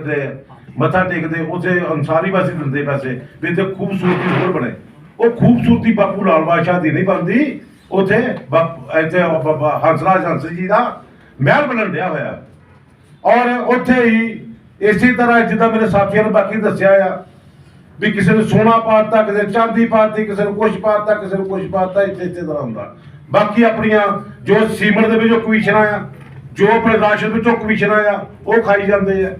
ਤੇ ਮੱਥਾ ਟੇਕਦੇ, ਉੱਥੇ ਅਨਸਾਰੀ ਵਾਸੀ ਦਿੰਦੇ ਪੈਸੇ, ਵੀ ਤੇ ਖੂਬਸੂਰਤੀ ਹੋਰ ਬਣੇ। ਉਹ ਖੂਬਸੂਰਤੀ ਬਾਪੂ ਲਾਲ ਬਾਦਸ਼ਾਹ ਦੀ ਨਹੀਂ ਬਣਦੀ। ਉੱਥੇ ਇੱਥੇ ਹੰਸਰਾਜ ਹੰਸ ਜੀ ਦਾ ਮਹਿਲ ਬਣਨ ਡਿਆ ਹੋਇਆ। ਔਰ ਉੱਥੇ ਹੀ ਇਸੇ ਤਰ੍ਹਾਂ ਜਿੱਦਾਂ ਮੇਰੇ ਸਾਥੀਆਂ ਨੇ ਬਾਕੀ ਦੱਸਿਆ ਆ, ਵੀ ਕਿਸੇ ਨੇ ਸੋਨਾ ਪਾਤਾ, ਕਿਸੇ ਨੂੰ ਚਾਂਦੀ ਪਾਤੀ, ਕਿਸੇ ਨੂੰ ਕੁਛ ਪਾਤਾ, ਕਿਸੇ ਨੂੰ ਕੁਛ ਪਾਤਾ, ਇੱਥੇ ਇੱਥੇ ਤਰ੍ਹਾਂ ਹੁੰਦਾ। ਬਾਕੀ ਆਪਣੀਆਂ ਜੋ ਸੀਮਟ ਦੇ ਵਿੱਚੋਂ ਕਮਿਸ਼ਨਾਂ ਆ ਜੋ ਆਪਣੇ ਰਾਸ਼ਨ ਵਿੱਚੋਂ ਕਮਿਸ਼ਨਾਂ ਆ ਉਹ ਖਾਈ ਜਾਂਦੇ ਆ।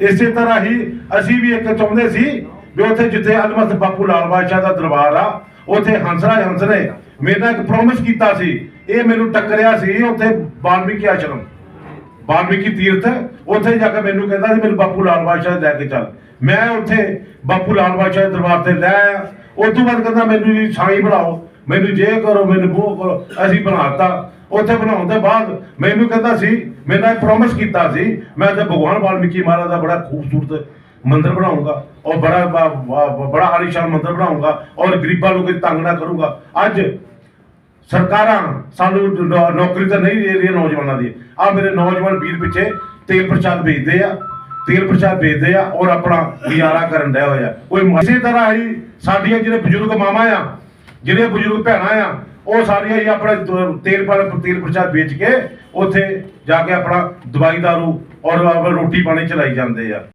ਇਸੇ ਤਰ੍ਹਾਂ ਹੀ ਅਸੀਂ ਵੀ ਇੱਕ ਚਾਹੁੰਦੇ ਸੀ ਵੀ ਉੱਥੇ ਜਿੱਥੇ ਅਲਮਤ ਬਾਪੂ ਲਾਲ ਬਾਦਸ਼ਾਹ ਦਾ ਦਰਬਾਰ ਆ, ਉੱਥੇ ਹੰਸਰਾਜ ਹੰਸ ਨੇ ਮੇਰੇ ਇੱਕ ਪ੍ਰੋਮਿਸ ਕੀਤਾ ਸੀ। ਇਹ ਮੈਨੂੰ ਟੱਕਰਿਆ ਸੀ ਉੱਥੇ ਬਾਲਮੀਕੀ ਆਸ਼ਰਮ। ਬਾਲਮੀਕੀ ਤੀਰਥ, ਉੱਥੇ ਜਾ ਕੇ ਮੈਨੂੰ ਕਹਿੰਦਾ ਸੀ, ਮੈਨੂੰ ਬਾਪੂ ਲਾਲ ਬਾਦਸ਼ਾਹ ਲੈ ਕੇ ਚੱਲ। ਮੈਂ ਉੱਥੇ ਬਾਪੂ ਲਾਲ ਬਾਦਸ਼ਾਹ ਦੇ ਦਰਬਾਰ ਤੇ ਲੈ ਆਇਆ। ਉਸ ਤੋਂ ਬਾਅਦ ਕਹਿੰਦਾ, ਮੈਨੂੰ ਜੀ ਸਾਈਂ ਬਣਾਓ। ਮੈਨੂੰ ਜੇ ਕਰੋ, ਮੈਨੂੰ ਉਹ ਕਰੋ, ਅਸੀਂ ਬਣਾਤਾ। ਉੱਥੇ ਬਣਾਉਣ ਦੇ ਬਾਅਦ ਮੈਨੂੰ ਕਹਿੰਦਾ ਸੀ ਮੇਰੇ ਪ੍ਰੋਮਿਸ ਕੀਤਾ ਸੀ, ਮੈਂ ਤੇ ਭਗਵਾਨ ਵਾਲਮੀਕੀ ਮਹਾਰਾਜ ਦਾ ਬੜਾ ਖੂਬਸੂਰਤ ਮੰਦਿਰ ਬਣਾਉਂਗਾ। ਔਰ ਬੜਾ ਬੜਾ ਆਲੀਸ਼ਾਨ ਮੰਦਿਰ ਬਣਾਉਂਗਾ, ਔਰ ਗਰੀਬਾਂ ਨੂੰ ਕੋਈ ਤੰਗ ਨਾ ਕਰੂੰਗਾ। ਅੱਜ ਸਰਕਾਰਾਂ ਸਾਨੂੰ ਨੌਕਰੀ ਤਾਂ ਨਹੀਂ ਦੇ ਰਹੀਆਂ ਨੌਜਵਾਨਾਂ ਦੀ। ਆ ਮੇਰੇ ਨੌਜਵਾਨ ਵੀਰ ਪਿੱਛੇ ਤੇਲ ਪ੍ਰਸ਼ਾਦ ਵੇਚਦੇ ਆ, ਤੇਲ ਪ੍ਰਸ਼ਾਦ ਵੇਚਦੇ ਆ, ਔਰ ਆਪਣਾ ਗੁਜ਼ਾਰਾ ਕਰਨ ਡਿਆ ਹੋਇਆ ਕੋਈ ਇਸੇ ਤਰ੍ਹਾਂ ਹੀ ਸਾਡੀਆਂ ਜਿਹੜੇ ਬਜ਼ੁਰਗ ਮਾਮਾ ਆ ਜਿਹੜੇ ਬਜ਼ੁਰਗ ਭੈਣਾਂ ਆ, ਉਹ ਸਾਰੀਆਂ ਹੀ ਆਪਣਾ ਤੇਲ ਪਰ ਤੇਲ ਪ੍ਰਚਾਰ ਵੇਚ ਕੇ ਉੱਥੇ ਜਾ ਕੇ ਆਪਣਾ ਦਵਾਈ ਦਾਰੂ ਔਰ ਰੋਟੀ ਪਾਣੀ ਚਲਾਈ ਜਾਂਦੇ ਆ।